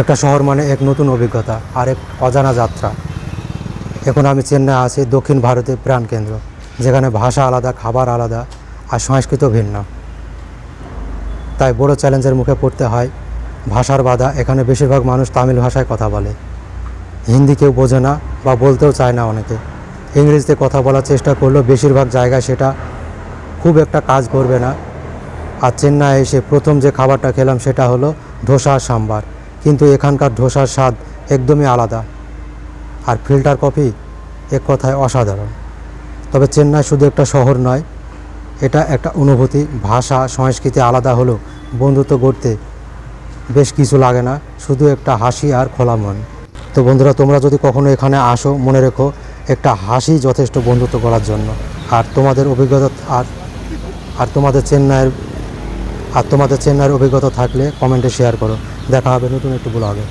একটা শহর মানে এক নতুন অভিজ্ঞতা, আর এক অজানা যাত্রা। এখন আমি চেন্নাই আছি, দক্ষিণ ভারতের প্রাণকেন্দ্র যেখানে ভাষা আলাদা, খাবার আলাদা, আর সংস্কৃত ভিন্ন। তাই বড় চ্যালেঞ্জের মুখে পড়তে হয়, ভাষার বাধা, এখানে বেশিরভাগ মানুষ তামিল ভাষায় কথা বলে। হিন্দি কেউ বোঝে না, বা বলতেও চায় না অনেকে। ইংরেজিতে কথা বলার চেষ্টা করলেও বেশিরভাগ জায়গায় সেটা খুব একটা কাজ করবে না। আর চেন্নাই এসে প্রথম যে খাবারটা খেলাম সেটা হলো ধোসা সাম্বার। কিন্তু এখানকার ধোসার স্বাদ একদমই আলাদা। আর ফিল্টার কফি এক কথায় অসাধারণ। তবে চেন্নাই শুধু একটা শহর নয়, এটা একটা অনুভূতি, ভাষা, সংস্কৃতি আলাদা হলেও বন্ধুত্ব গড়তে বেশ কিছু লাগে না, শুধু একটা হাসি আর খোলা মন। তো বন্ধুরা, তোমরা যদি কখনো এখানে আসো, মনে রেখো, একটা হাসি যথেষ্ট বন্ধুত্ব করার জন্য। আর তোমাদের অভিজ্ঞতা আর আর তোমাদের চেন্নাইয়ের আর তোমাদের চেন্নাইয়ের অভিজ্ঞতা থাকলে কমেন্টে শেয়ার করো। দেখা হবে নতুন একটু ব্লগে